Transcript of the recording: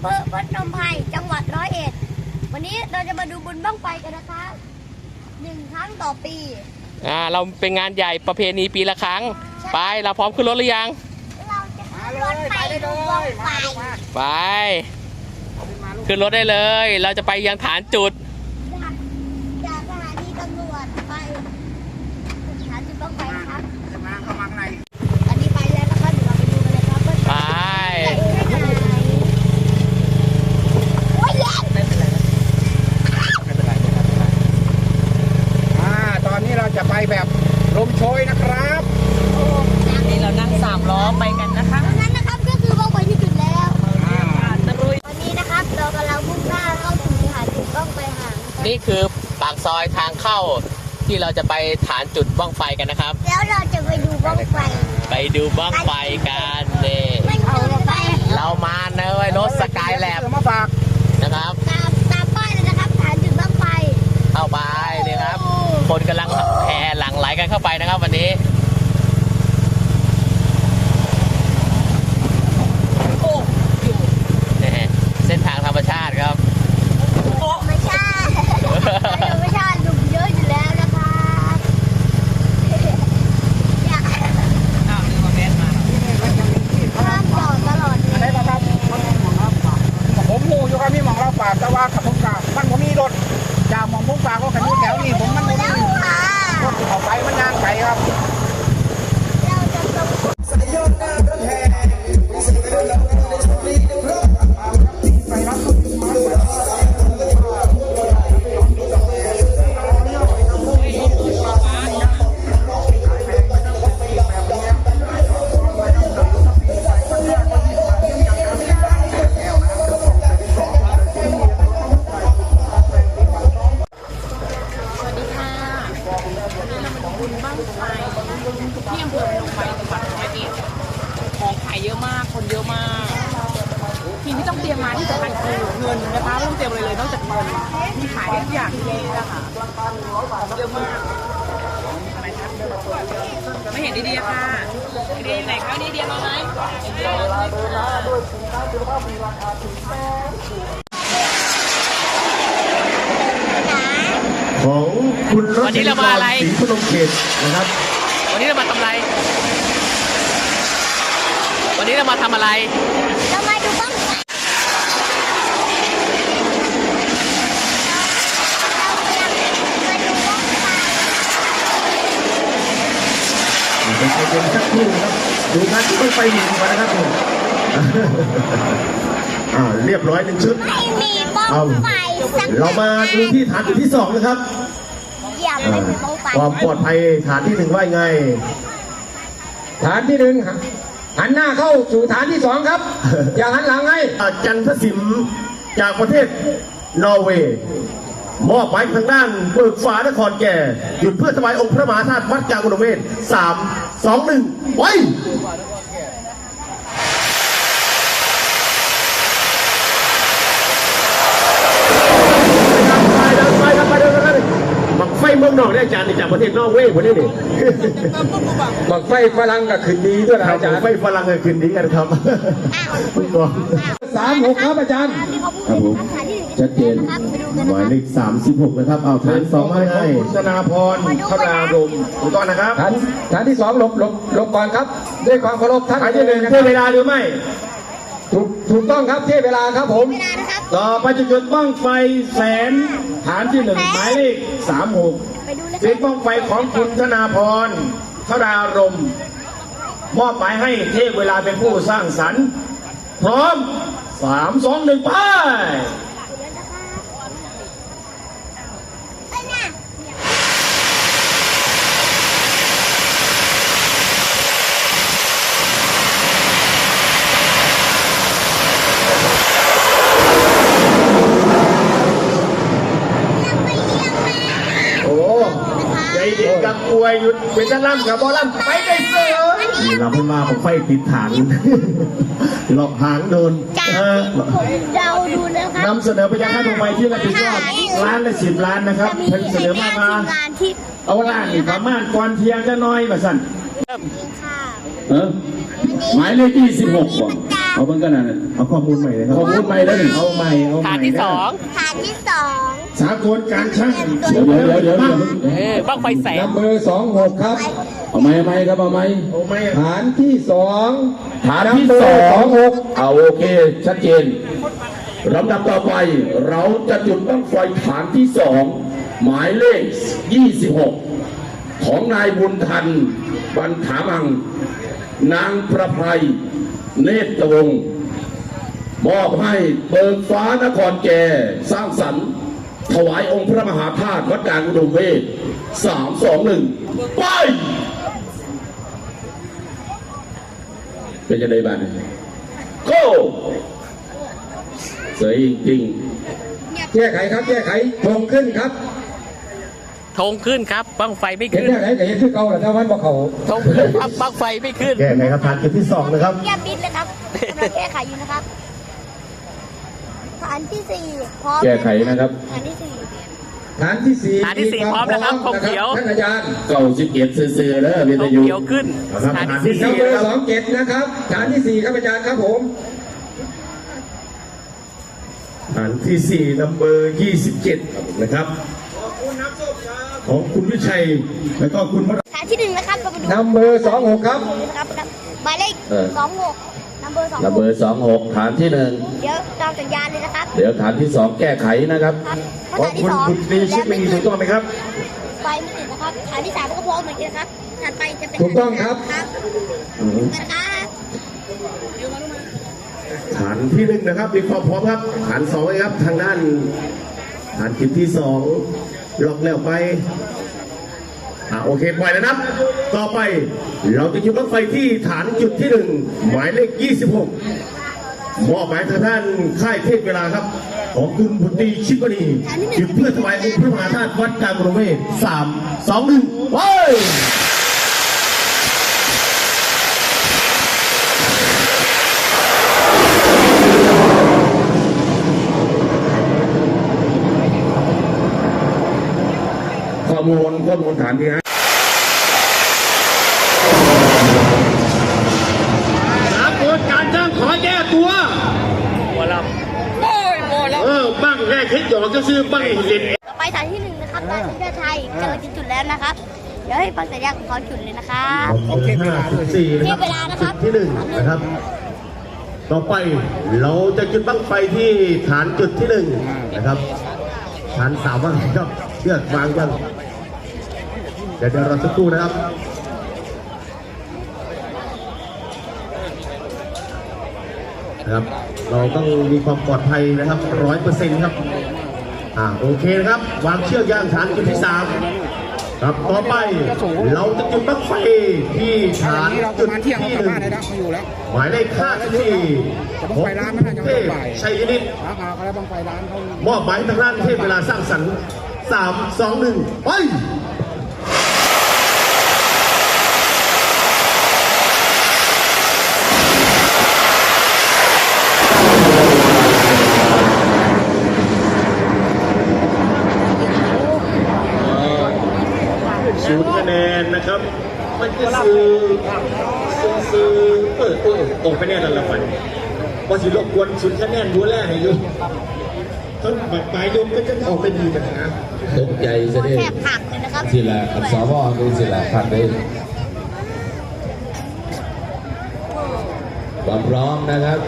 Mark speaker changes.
Speaker 1: ำเภอพนมไพรจังหวัดร้อยเอ็ด วันนี้เราจะมาดูบุญบ้างไฟกันนะคะหนึ่งครั้งต่อปี
Speaker 2: อ่าเราเป็นงานใหญ่ประเพณีปีละครั้ง ไปเราพร้อมขึ้นรถหรือยัง
Speaker 1: เราจะขึ้นรถไปดูบ้างไฟ
Speaker 2: ไป ขึ้นรถได้เลย เราจะไปยังฐานจุด
Speaker 1: จากจากสถานีตำรวจไปสถานจุดบ้างไฟนะครับ
Speaker 3: มาเข้ามาข้างใน
Speaker 1: อันนี้ไปแล้วนะครับเดี๋ยวเราไปดูกันเลยครับว่า
Speaker 2: ไป
Speaker 1: จะไปไหนโอ้ยเย็น
Speaker 3: ไม่เป็นไรไม่เป็นไรไม่เป็นไรอ่าตอนนี้เราจะไปแบบลม โชยนะครับ
Speaker 4: นี่เรานั่งสามล้อไปกันนะคะ
Speaker 1: ตรงนั้นนะครับก็คือบ้างไฟที่จุดแล้ว
Speaker 3: อ่า
Speaker 4: ตะลุย
Speaker 1: ตอนนี้นะครับเรากำลังมุ่งหน้าเข้าสู่สถานจุดบ้างไฟห่างนะครับ
Speaker 2: นี่คือปากซอยทางเข้าที่เราจะไปฐานจุดบ้างไฟกันนะครับ
Speaker 1: แล้วเราจะไปดูบ้างไฟ
Speaker 2: ไปดูบ้างไฟกันนี่
Speaker 1: มันจุดไฟ
Speaker 2: เรามาในรถสกายแลบ
Speaker 3: เดี๋วมาฝาก
Speaker 2: นะครับ ห่หลั่งไหลกันเข้าไปนะครับวันนี้
Speaker 4: อะมา
Speaker 3: ก
Speaker 4: ทีมที่ต้องเตรียมมาที่สำคัญคือเงินนะคะไม่ต้องเตรียมอะไรเลยนอกจากเงินมีขายได้ทุกอย่างที่นี่นะคะเยอะมากอะไรคะไม่เห็นดีๆค่ะดีๆไหนคะดีๆมาไหมดีๆมาเลยค่ะ
Speaker 5: ของคุณร
Speaker 2: วันนี้เรามาอะไร
Speaker 5: ศรีพนมเขตนะครับ
Speaker 2: วันนี้เรามาทำอะไร วันนี้เรามาทำอะไร
Speaker 1: เรามาดูบ้างไฟมาดูบ้างไฟ
Speaker 5: เป็นใจเย็นสักครู่นะครับดูงานที่ต้องไปหนึ่งก่อนนะครับผมอ่าเรียบร้อยหนึ่งชุด
Speaker 1: ไม่มีบ้อง
Speaker 5: เอา
Speaker 1: ไฟสัก
Speaker 5: เรามาดูที่ฐานจุดที่สองนะครับ
Speaker 1: อย่า
Speaker 5: อ่า
Speaker 1: ไม่มีบ้องไฟ
Speaker 5: ความปลอดภัยฐานที่หนึ่งว่ายังไง
Speaker 6: ฐานที่หนึ่ง หันหน้าเข้าสู่ฐานที่สองครับ อย่าหันหลังให้
Speaker 5: อ่าจันทสิมจากประเทศนอร์เวย์มอบหมายทางด้านเบิกฟ้านครแก่ หยุดเพื่อถวายองค์พระมหาธาตุวัดกลางอุดมเวทสามสองหนึ่งไว้ไปเดินไปครับไปเดินไปเดินบักไฟเมือง นอกเนี่ยอาจารย์นี่จากประเทศนอร์เวย์คนนี้นี่
Speaker 6: บักไฟฝรั่งกับขึ้นดีด้วยนะอาจารย์
Speaker 5: ไฟฝรั่งเลยคืนนี้กันครับคุณกอง
Speaker 6: สามหกครับอาจารย์
Speaker 1: ครับฐานที่หนึ่ง
Speaker 5: ชัดเจน
Speaker 1: นะครับไปดูกัน
Speaker 5: หมาย
Speaker 1: นะ
Speaker 5: เล
Speaker 1: ครับ
Speaker 5: ข36นะครับเอาฐานสองมาให้
Speaker 3: คุณธนาพรธนารมถูกต้องนะครับ
Speaker 6: ฐานฐานที่สองหลบหลบหลบก่อนครับ ด้วยความเคารพท่าน
Speaker 5: ฐานที่หนึ่งเพื่
Speaker 6: รั
Speaker 5: อบเวลาหรือไม่
Speaker 6: ถูกถูกต้องครับเที่เวลาครับผม
Speaker 5: ต่อไปจะจุดบ้างไฟแสนฐานที่หนึ่งหมายเลข36
Speaker 1: ไปดูนะค
Speaker 5: เป็
Speaker 1: รั
Speaker 5: น
Speaker 1: บ
Speaker 5: บ้างไฟของคุณธนาพรธรารมมอบหมายให้เทพเวลาเป็นผู้สร้างสรรค์ พร้อมสามสองหนึ่งไป
Speaker 1: เอ้ยน่ะ
Speaker 5: โอ้ใจเด็ดกับอ วยหยุดเป็นตะล่ำกับบอล่ำไปได้เสือนี่เราเพิ่งมาผมไฟติดฐานหลอกหางโดน
Speaker 1: จาก
Speaker 5: เออ
Speaker 1: ที่ผมเดาดูนะครับ
Speaker 5: นำเสนอไปยังท่านลงไปที่ระดับยอดล้านละสิบล้านนะครับ
Speaker 1: จะมี
Speaker 5: ท่านเสนอมามา
Speaker 1: ทีมงานที่
Speaker 5: เอาล่างนี่ประมาณก่อนเที่ยงจะน้อยมาสั่น
Speaker 1: ค่ะ
Speaker 5: เออหมายเลขที่สิบหก
Speaker 1: วันนี้มันจะ
Speaker 6: เอาเบิ่งกันนะ
Speaker 5: เอาข้อมูลใหม่เลยครับ
Speaker 6: ข้อมูลใหม่แล้วนี่เอาใหม่เอาใหม่
Speaker 2: ฐานที่สอง
Speaker 1: ฐานที่สอง
Speaker 5: สากลการช่าง
Speaker 6: เดี๋ยวเดี๋ยวเดี๋ยวเดี๋ยว
Speaker 2: เออบ้างไฟแสง
Speaker 6: นัมเบอร์สองหกครับเอาไหมเอาไหมครับเอาไหม
Speaker 5: เอาไหม
Speaker 6: ฐานที่สอง
Speaker 5: ฐานที่
Speaker 6: นัมเบ
Speaker 5: ส
Speaker 6: อ
Speaker 5: อ
Speaker 6: ร์สองงหก
Speaker 5: เอาโอเค ชัดเจนลำดับต่อไปเราจะจุดบั้งไฟฐานที่สองหมายเลข 26 ของนายบุญทันบรรถามัง นางประไพรเนตรวงศ์มอบให้เบิกฟ้านครแก่สร้างสรรค์ ถวายองค์พระมหาธาตุวัดกลางอุดมเวทสามสองหนึ่งไป เป็นยังไงบ้างโก้สวยจริง
Speaker 6: แก้ไขครับ แก้ไขทงขึ้นครับ
Speaker 2: ธงขึ้นครับบ้างไฟไม่
Speaker 6: เห็น
Speaker 2: ขึ้น
Speaker 6: แก้ไขก็เห็นคือเก่าแหละแต่ว่ามันบ่เขา
Speaker 2: ธงขึ้นครับบ้างไฟไม่ขึ้น
Speaker 5: แก้ไขครับฐานจุดที่สองนะครับ
Speaker 1: แก้บิดเลยครับกำลังแก้ไขอยู่นะครับฐานที่สี่พร้อม
Speaker 5: แก้ไขนะครับ
Speaker 1: ฐานที่สี่
Speaker 6: ฐานที่สี่
Speaker 2: ฐานที่สี่พร้อมนะครับธงเขียว
Speaker 6: ท่านอาจารย์
Speaker 5: เก้าสิบเอ็ดซื่อๆแล้ววิ
Speaker 2: ธ
Speaker 5: ท
Speaker 2: ง
Speaker 5: ยุ
Speaker 2: เขียวขึ้น
Speaker 5: นะครับ
Speaker 2: ฐานที่
Speaker 5: ที่
Speaker 2: สี่
Speaker 6: นัม
Speaker 5: สี่
Speaker 6: เบอ
Speaker 5: น
Speaker 6: ร์สองเจ็ดนะครับ ฐานที่สี่ครับอาจารย์ครับผม
Speaker 5: ฐานที่สี่นัมเบอร์ยี่สิบเจ็ดนะครับ ขอ งคุณวิชัย แล้วก็คุณพระ
Speaker 1: ฐานที่หนึ่งนะครับเรามาดู
Speaker 6: นัมเบอร์สองหกครับ
Speaker 1: นะครับหมายเลข
Speaker 5: เออ
Speaker 1: สองหกนัมเบอร์สอง
Speaker 5: นัมเบอร์สองหกฐานที่หนึ่ง
Speaker 1: เดี๋ยวตามสัญญาณเลยนะครับ
Speaker 5: เดี๋ยวฐานที่สองแก้ไขนะครับ
Speaker 1: ครับเพราะ
Speaker 5: ของ
Speaker 1: ฐานที่
Speaker 5: คุณ
Speaker 1: สอง
Speaker 5: คุณตรีชิดมีถูกต้องไหมครับ
Speaker 1: ไฟไม่ติดนะครับฐานที่สามก็พร้อมเหมือนกันนะครับถัดไปจะเป็น
Speaker 6: ถูกต้องครับ
Speaker 1: ครับ
Speaker 5: อืม
Speaker 1: นะครับ
Speaker 5: ฐานที่หนึ่งนะครับ มีความพร้อมครับ ฐานสองนะครับ ทางด้าน ฐานจุดที่สอง ล็อกแล้วไปอ่าโอเคปล่อยแล้วนะครับ ต่อไปเราจะจุดรถไฟที่ฐานจุดที่หนึ่งหมายเลข 26มอบหมายทางด้านค่ายเทพเวลาครับ ของคุณบุตรีชิปนีจุดเพื่อถวายองค์พระมหาธาตุวัดกลางบริเวณสามสองหนึ่งไป ข้อมูลข้อมูลฐานที่ห้าสากลการจ้างขอแก้ตัว
Speaker 2: หัวล
Speaker 5: เออบ้างแรกคิดหยอกก็ซื้อบ้างเล่น
Speaker 1: ต่อไปฐานที่หนึ่งนะครับนายสัญญาไทยกำลังจะจุดแล้วนะครับเดี๋ยวให้ฟังสัญญาณของเขาจุดเลยนะครับ
Speaker 5: โอเคห้าสี่นะ
Speaker 1: เที
Speaker 5: ค
Speaker 1: ย
Speaker 5: รั
Speaker 1: บบเวลานะครับ
Speaker 5: ที่หนึ่งนะครับ ต่อไปเราจะจุดบั้งไฟที่ฐานจุดที่หนึ่งนะครับฐานสามว่างครับเลือกวางยัง เดี๋ยวเดี๋ยวเราสักครู่นะครับนะครับ เราต้องมีความปลอดภัยนะครับร้อยเปอร์เซ็นต์ครับอ่าโอเคนะครับ วางเชือกย่างฐานจุดที่สามครับต่อไปเราจะจุดบั้งไฟที่ฐาน
Speaker 3: นี้เราป
Speaker 5: จุ
Speaker 3: ระ
Speaker 5: ด
Speaker 3: มาณเที่ยงเรา
Speaker 5: ที่
Speaker 3: กลับ
Speaker 5: หนึ่ง
Speaker 3: บ้านได้แล้วมาอยู่แล้ว
Speaker 5: หมายเลขห้าสิบสี่
Speaker 3: จะ
Speaker 5: ข
Speaker 3: บั้
Speaker 5: อง
Speaker 3: งไฟร้านมันน่าจะ
Speaker 5: เทพ
Speaker 3: บ่าย
Speaker 5: ชัยนิต
Speaker 3: ครับเอาอะไรบังไฟร้านเขา
Speaker 5: มอบหมายทางด้านเทพเวลาสร้างสรรค์สามสองหนึ่งไปศูนย์คะแนนนะครับ มันจะ ซื้อซื้อซื้อเออเออตรงไปแน่นั่นละฝันว่าสิรบกวนศูนย์คะแนนดูแลให้ยุ่งท่านบัดปลายยมก็จะเอาไปดีปัญหา
Speaker 6: ตกใจซะเดิ
Speaker 1: แคบผักเลยนะครับ
Speaker 6: สิละอันสอบดูสิละพัดได้ความพร้อมนะครับ